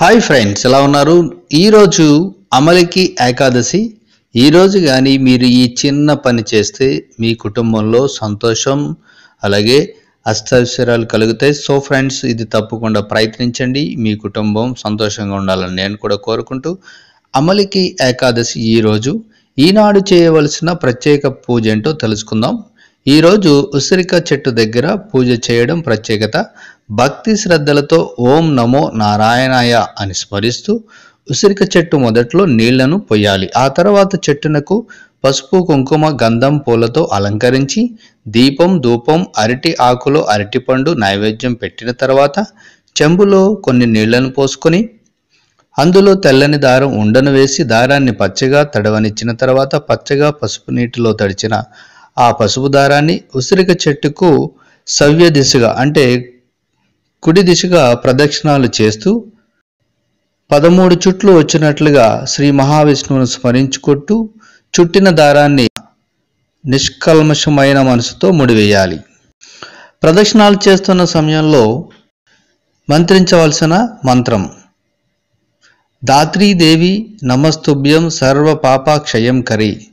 Hi friends ఎలా ఉన్నారు? ఈరోజు అమలికి ఏకాదశి. ఈరోజు కానీ మీరు ఈ చిన్న పని చేస్తే మీ కుటుంబంలో సంతోషం అలాగే అష్టైశ్వర్యాలు కలుగుతాయి సో ఫ్రెండ్స్ ఇది తప్పకుండా ప్రయత్నించండి. మీ కుటుంబం సంతోషంగా ఉండాలని నేను కూడా కోరుకుంటూ అమలికి ఏకాదశి ఈరోజు ఈనాడు చేయవలసిన ప్రత్యేక పూజ ఏంటో తెలుసుకుందాం. ఈరోజు ఉసిరిక చెట్టు దగ్గర పూజ చేయడం ప్రత్యేకత. భక్తి శ్రద్ధలతో ఓం నమో నారాయణాయ అని స్మరిస్తూ ఉసిరిక చెట్టు మొదట్లో నీళ్ళను పొయ్యాలి. ఆ తర్వాత చెట్టునకు పసుపు కుంకుమ గంధం పూలతో అలంకరించి దీపం ధూపం అరటి ఆకులో అరటిపండు నైవేద్యం పెట్టిన తర్వాత చెంబులో కొన్ని నీళ్ళను పోసుకొని అందులో తెల్లని దారం ఉండను వేసి దారాన్ని పచ్చగా తడవనిచ్చిన తర్వాత పచ్చగా పసుపు నీటిలో తడిచిన ఆ పసుపు దారాన్ని ఉసిరిక చెట్టుకు సవ్య దిశగా అంటే కుడి దిశగా ప్రదక్షిణాలు చేస్తూ పదమూడు చుట్లు వచ్చినట్లుగా శ్రీ మహావిష్ణువును స్మరించుకుంటూ చుట్టిన దారాన్ని నిష్కల్మషమైన మనసుతో ముడివేయాలి. ప్రదక్షిణాలు చేస్తున్న సమయంలో మంత్రించవలసిన మంత్రం దాత్రీదేవి నమస్తుభ్యం సర్వ పాపాక్షయం కరి.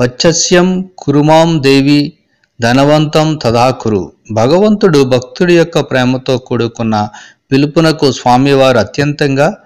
వచ్చస్యం కురుమాం దేవి ధనవంతం తదాకురు. భగవంతుడు భక్తుడి యొక్క ప్రేమతో కూడుకున్న పిలుపునకు స్వామివారు అత్యంతంగా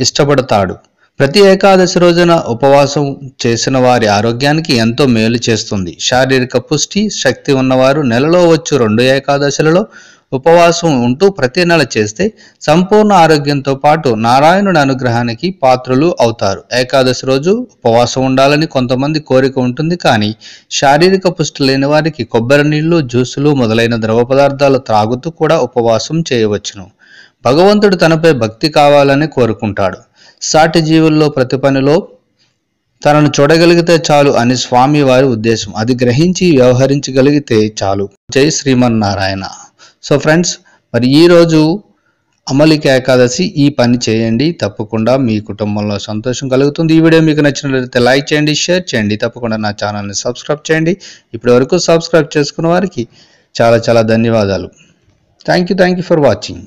ఇష్టపడతాడు. ప్రతి ఏకాదశి రోజున ఉపవాసం చేసిన వారి ఆరోగ్యానికి ఎంతో మేలు చేస్తుంది. శారీరక పుష్టి శక్తి ఉన్నవారు నెలలో వచ్చు రెండు ఏకాదశులలో ఉపవాసం ఉంటూ ప్రతి నెల చేస్తే సంపూర్ణ ఆరోగ్యంతో పాటు నారాయణుడి అనుగ్రహానికి పాత్రులు అవుతారు. ఏకాదశి రోజు ఉపవాసం ఉండాలని కొంతమంది కోరిక ఉంటుంది కానీ శారీరక పుష్టి లేని వారికి కొబ్బరి నీళ్ళు జ్యూసులు మొదలైన ద్రవ పదార్థాలు త్రాగుతూ కూడా ఉపవాసం చేయవచ్చును. భగవంతుడు తనపై భక్తి కావాలని కోరుకుంటాడు. సాటి జీవుల్లో ప్రతి పనిలో తనను చూడగలిగితే చాలు అని స్వామి వారి ఉద్దేశం. అది గ్రహించి వ్యవహరించగలిగితే చాలు. జై శ్రీమన్నారాయణ. సో ఫ్రెండ్స్ మరి ఈరోజు అమలిక ఏకాదశి ఈ పని చేయండి తప్పకుండా మీ కుటుంబంలో సంతోషం కలుగుతుంది. ఈ వీడియో మీకు నచ్చినట్లయితే లైక్ చేయండి షేర్ చేయండి తప్పకుండా నా ఛానల్ని సబ్స్క్రైబ్ చేయండి. ఇప్పటి వరకు సబ్స్క్రైబ్ చేసుకున్న వారికి చాలా చాలా ధన్యవాదాలు. Thank you thank you for watching